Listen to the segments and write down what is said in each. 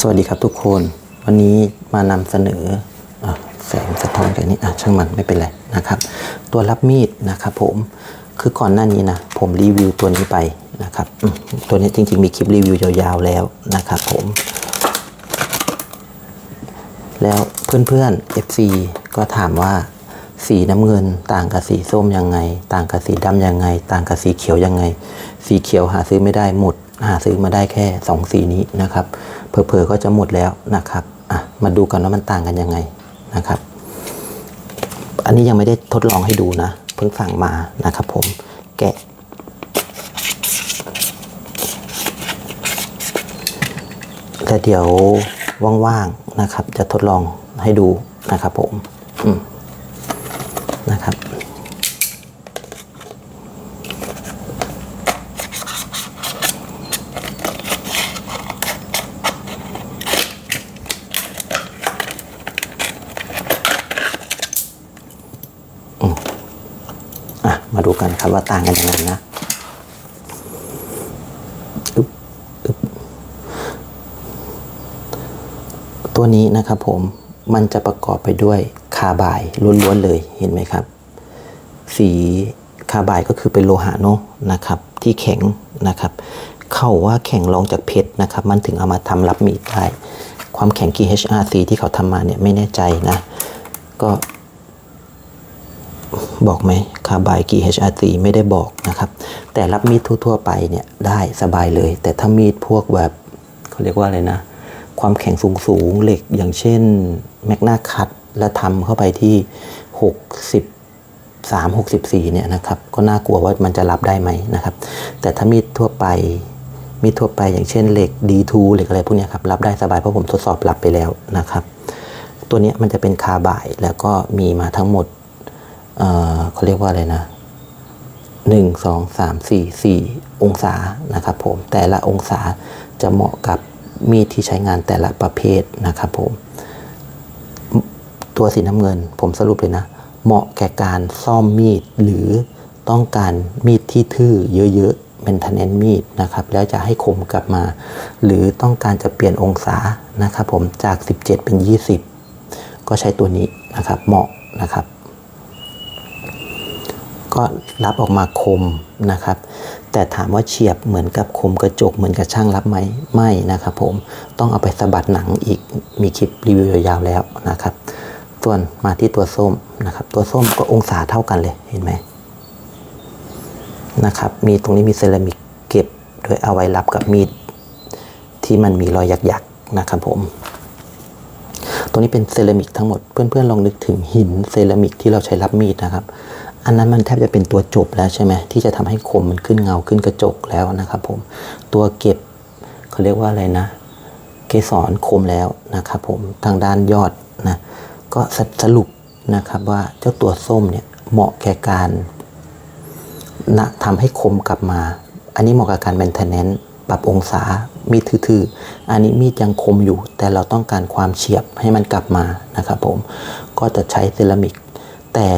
สวัสดีครับทุกคน วันนี้มานำเสนอแสงสะท้อนกันนี้อะช่างมันไม่เป็นไรนะครับ ตัวรับมีดนะครับผมคือก่อนหน้านี้นะผมรีวิวตัวนี้ไปนะครับตัวนี้จริง ๆ มีคลิปรีวิวยาวๆแล้วนะครับผม แล้วเพื่อนๆ FC ก็ถามว่าสีน้ำเงินต่างกับสีส้มยังไง ต่างกับสีดำยังไง ต่างกับสีเขียวยังไง สีเขียวหาซื้อไม่ได้หมด หาซื้อมาได้แค่สองสีนี้นะครับ เผลอๆก็จะหมดแล้วนะครับอะมาดูกันว่ามันต่างกันยังไงนะครับ อันนี้ยังไม่ได้ทดลองให้ดูนะ เพิ่งสั่งมานะครับผมแกะ แต่เดี๋ยวว่างๆนะครับ จะทดลองให้ดูนะครับผม อืมนะครับ อืมอะ มาดูกันครับว่าต่างกันยังไงนะตัวนี้นะครับผมมันจะประกอบไปด้วยคาบายล้วนๆเลยเห็นไหมครับ สีคาบายก็คือเป็นโลหะเนอะนะครับ ที่แข็งนะครับเข้าว่าแข็งรองจากเพชรนะครับ มันถึงเอามาทำรับมีดได้ ความแข็ง KHRC ที่เขาทำมาเนี่ยไม่แน่ใจนะ ก็ บอกไหมคาบายกี่ HRC ไม่ได้บอกนะครับ แต่รับมีดทั่ว ๆ ไปเนี่ยได้สบายเลย แต่ถ้ามีดพวกแบบเขาเรียกว่าอะไรนะ ความแข็งสูงสูงๆเหล็กอย่างเช่นแมกนาคัตและทำเข้าไปที่63 64เนี่ยนะครับก็น่ากลัวว่ามันจะรับได้ไหมนะครับ แต่ถ้ามีดทั่วไปมีดทั่วไปอย่างเช่นเหล็ก D2 เหล็กอะไรพวกนี้ครับรับได้สบายเพราะผมทดสอบรับไปแล้วนะครับ ตัวนี้มันจะเป็นคาร์บายแล้วก็มีมาทั้งหมด เขาเรียกว่าอะไรนะหนึ่งสองสามสี่สี่องศานะครับผมแต่ละองศาจะเหมาะกับมีดที่ใช้งานแต่ละประเภทนะครับผมตัวสีน้ำเงินผมสรุปเลยนะ เหมาะแก่การซ่อมมีดหรือต้องการมีดที่ทื่อเยอะๆเป็นทนนมีดนะครับ แล้วจะให้คมกลับมา หรือต้องการจะเปลี่ยนองศานะครับผมจาก 17 เป็น 20 ก็ใช้ตัวนี้นะครับเหมาะนะครับ ก็รับออกมาคมนะครับ แต่ถามว่าเฉียบเหมือนกับคมกระจกเหมือนกับช่างรับไหมไม่นะครับผมต้องเอาไปสะบัดหนังอีกมีคลิปรีวิวยาวๆแล้วนะครับ ส่วนมาที่ตัวส้มนะครับ ตัวส้มก็องศาเท่ากันเลยเห็นไหมนะครับ มีตรงนี้มีเซรามิกเก็บโดยเอาไว้รับกับมีดที่มันมีรอยหยักๆนะครับผมตัวนี้เป็นเซรามิกทั้งหมด เพื่อนๆลองนึกถึงหินเซรามิกที่เราใช้รับมีดนะครับ อันนั้นมันแทบจะเป็นตัวจบแล้วใช่ไหมที่จะทำให้คมมันขึ้นเงาขึ้นกระจกแล้วนะครับ ผมตัวเก็บเขาเรียกว่าอะไรนะ เกสรคมแล้วนะครับ ผมทางด้านยอดนะก็สสรุปนะครับว่าเจ้าตัวส้มเนี่ยเหมาะแก่การนะทำให้คมกลับมา อันนี้เหมาะกับการแมนเทนแนนปรับองศามีดทื่อๆอันนี้มีดยังคมอยู่ แต่เราต้องการความเฉียบให้มันกลับมานะครับผมก็จะใช้เซรามิก แต่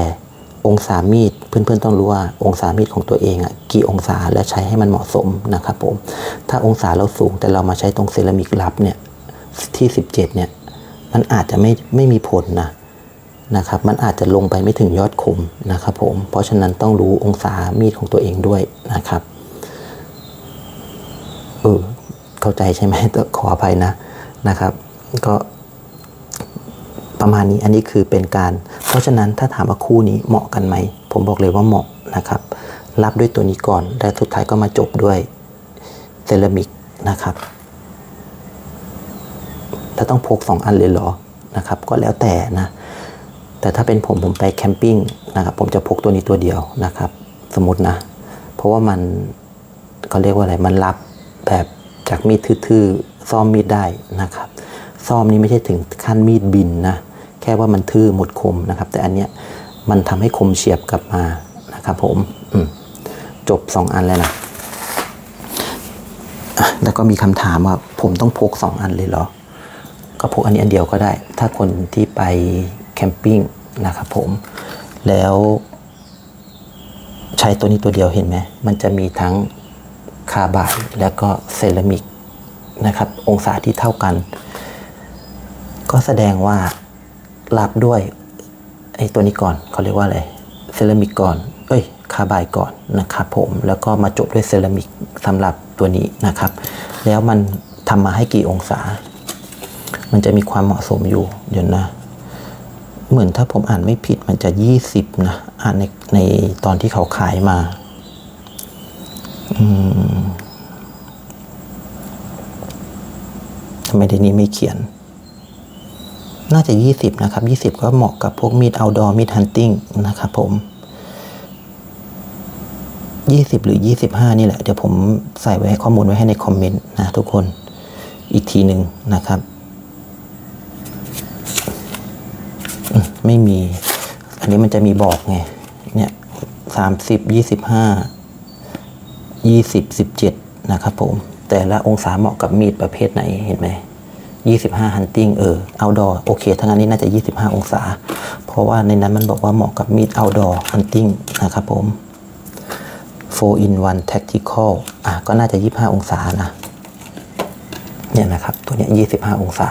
องศามีดเพื่อนๆต้องรู้ว่าองศามีดของตัวเองอะกี่องศาและใช้ให้มันเหมาะสมนะครับผมถ้าองศาเราสูงแต่เรามาใช้ตรงเซรามิกรับเนี่ยที่ 17 เนี่ย มันอาจจะไม่ไม่มีผลนะนะครับ มันอาจจะลงไปไม่ถึงยอดคมนะครับผม เพราะฉะนั้นต้องรู้องศามีดของตัวเองด้วยนะครับ เออ เข้าใจใช่ไหมต้องขออภัยนะนะครับ ก็ประมาณนี้ อันนี้คือเป็นการ ราะฉะนั้นถ้าถามว่าคู่นี้เหมาะกันไหม ผมบอกเลยว่าเหมาะนะครับ รับด้วยตัวนี้ก่อน และสุดท้ายก็มาจบด้วยเซรามิกนะครับถ้าต้องพกสองอันเลยเหรอนะครับ ก็แล้วแต่นะ แต่ถ้าเป็นผมผมไปแคมปิ้งนะครับผมจะพกตัวนี้ตัวเดียวนะครับ สมมตินะ เพราะว่ามันเขาเรียกว่าอะไรมันรับแบบจากมีดทื่อๆซ่อมมีดได้นะครับ ซ่อมนี่ไม่ใช่ถึงขั้นมีดบินนะ แค่ว่ามันทื่อหมดคมนะครับ แต่อันเนี้ยมันทำให้คมเฉียบกลับมานะครับผมมจบ 2 อันแล้วนะะแล้วก็มีคำถามว่าผมต้องพก 2 อันเลยเหรอ ก็พกอันนี้อันเดียวก็ได้ ถ้าคนที่ไปแคมปิ้งนะครับผม แล้วใช้ตัวนี้ตัวเดียวเห็นไหม มันจะมีทั้งคาร์บายแล้วก็เซรามิกนะครับ องศาที่เท่ากัน ก็แสดงว่า รับด้วยไอ้ตัวนี้ก่อนเขาเรียกว่าอะไรเซรามิกก่อน เอ้ยคาบายก่อนนะครับผมแล้วก็มาจบด้วยเซรามิกสำหรับตัวนี้นะครับ แล้วมันทำมาให้กี่องศา มันจะมีความเหมาะสมอยู่เดี๋ยวนะ เหมือนถ้าผมอ่านไม่ผิดมันจะยี่สิบนะอ่านในในตอนที่เขาขายมาอืมทำไมในนี้ไม่เขียน น่าจะยี่สิบนะครับยี่สิบก็เหมาะกับพวกมีดเอาดอมีดฮันติงนะครับผมยี่สิบหรือยี่สิบห้านี่แหละ เดี๋ยวผมใส่ไว้ให้ข้อมูลไว้ให้ในคอมเมนต์นะทุกคนอีกทีหนึ่งนะครับ ไม่มี อันนี้มันจะมีบอกไง เนี่ยสามสิบยี่สิบห้ายี่สิบสิบเจ็ดนะครับผม แต่ละองศาเหมาะกับมีดประเภทไหนเห็นไหม ยี่สิบห้าฮันติงเออเอาดอโอเคทั้งนั้นนี้น่าจะยี่สิบห้าองศา เพราะว่าในนั้นมันบอกว่าเหมาะกับมีดเอาดอฮันติงนะครับผม 4 in 1 tactical อะก็น่าจะ 25 องศานะ เนี่ยนะครับ ตัวเนี้ย25 องศา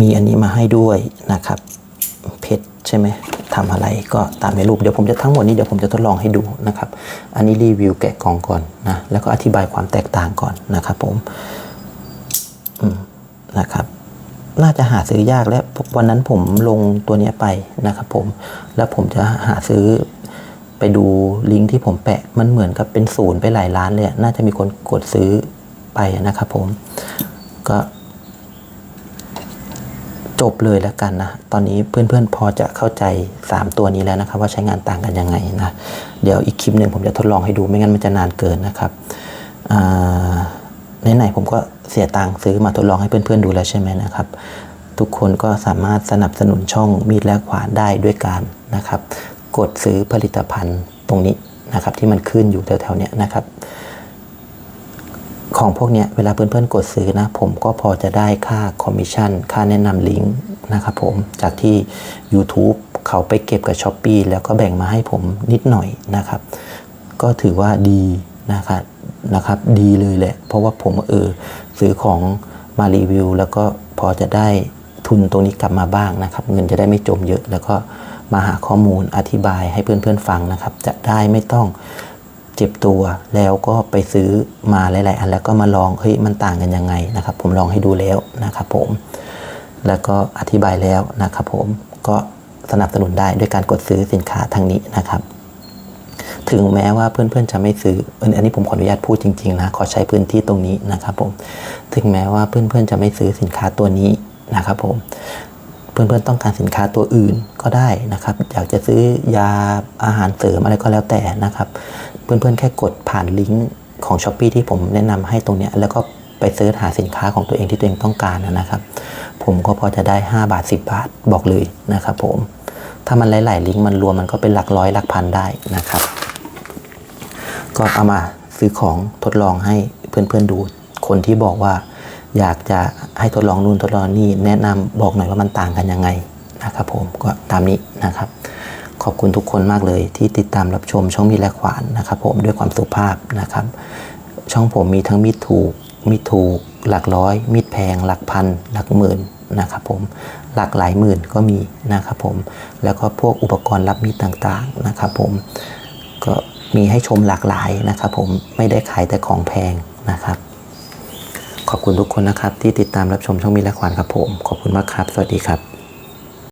มีอันนี้มาให้ด้วยนะครับ เพชรใช่ไหมทำอะไรก็ตามในรูป เดี๋ยวผมจะทั้งหมดนี้เดี๋ยวผมจะทดลองให้ดูนะครับ อันนี้รีวิวแกะกล่องก่อนนะ แล้วก็อธิบายความแตกต่างก่อนนะครับผม นะครับ น่าจะหาซื้อยากและวันนั้นผมลงตัวนี้ไปนะครับผม แล้วผมจะหาซื้อไปดูลิงก์ที่ผมแปะมันเหมือนกับเป็นศูนย์ไปหลายล้านเลยน่าจะมีคนกดซื้อไปนะครับผมก็จบเลยแล้วกันนะ ตอนนี้เพื่อนๆพอจะเข้าใจ 3 ตัวนี้แล้วนะครับ ว่าใช้งานต่างกันยังไงนะ เดี๋ยวอีกคลิปหนึ่งผมจะทดลองให้ดูไม่งั้นมันจะนานเกินนะครับอ่า ไหนๆผมก็เสียตังค์ซื้อมาทดลองให้เพื่อนๆดูแล้วใช่ไหมนะครับ ทุกคนก็สามารถสนับสนุนช่องมีดและขวานได้ด้วยการนะครับ กดซื้อผลิตภัณฑ์ตรงนี้นะครับ ที่มันขึ้นอยู่แถวๆเนี้ยนะครับ ของพวกเนี้ยเวลาเพื่อนๆกดซื้อนะ ผมก็พอจะได้ค่าคอมมิชชั่นค่าแนะนำลิงก์นะครับผมจากที่ YouTube เขาไปเก็บกับ s h อ p e e แล้วก็แบ่งมาให้ผมนิดหน่อยนะครับ ก็ถือว่าดี นะครับนะครับดีเลยแหละ เพราะว่าผมเออซื้อของมารีวิว แล้วก็พอจะได้ทุนตรงนี้กลับมาบ้างนะครับ เงินจะได้ไม่จมเยอะ แล้วก็มาหาข้อมูลอธิบายให้เพื่อนๆฟังนะครับ จะได้ไม่ต้องเจ็บตัวแล้วก็ไปซื้อมาหลายๆอันแล้วก็มาลองเฮ้ยมันต่างกันยังไงนะครับ ผมลองให้ดูแล้วนะครับผม แล้วก็อธิบายแล้วนะครับผมก็สนับสนุนได้ด้วยการกดซื้อสินค้าทางนี้นะครับ ถึงแม้ว่าเพื่อนๆจะไม่ซื้อ อันนี้ผมขออนุญาตพูดจริงๆนะขอใช้พื้นที่ตรงนี้นะครับผมถึงแม้ว่าเพื่อนๆจะไม่ซื้อสินค้าตัวนี้นะครับผมเพื่อนๆต้องการสินค้าตัวอื่นก็ได้นะครับ อยากจะซื้อยาอาหารเสริมอะไรก็แล้วแต่นะครับ เพื่อนๆแค่กดผ่านลิงก์ของ s h อ p e e ที่ผมแนะนำให้ตรงเนี้ยแล้วก็ไปเสิร์ชหาสินค้าของตัวเองที่ตัวเองต้องการนะครับ ผมก็พอจะได้ 5 บาท 10 บาทบอกเลยนะครับผม ถ้ามันหลาย ๆ ลิงก์มันรวมมันก็เป็นหลักร้อยหลักพันได้นะครับ ก็เอามาซื้อของทดลองให้เพื่อน ๆ ดู คนที่บอกว่า อยากจะให้ทดลองนู่นทดลองนี่แนะนำบอกหน่อยว่ามันต่างกันยังไงนะครับผมก็ตามนี้นะครับ ขอบคุณทุกคนมากเลยที่ติดตามรับชมช่องมีและขวานนะครับผมด้วยความสุภาพนะครับ ช่องผมมีทั้งมีดถูกมีดถูก หลักร้อย มีดแพง หลักพัน หลักหมื่น นะครับผมหลักหลายหมื่นก็มีนะครับผมแล้วก็พวกอุปกรณ์รับมีดต่างๆนะครับผมก็มีให้ชมหลากหลายนะครับผมไม่ได้ขายแต่ของแพงนะครับ ขอบคุณทุกคนนะครับที่ติดตามรับชมช่องมีและขวานครับผม ขอบคุณมากครับ สวัสดีครับ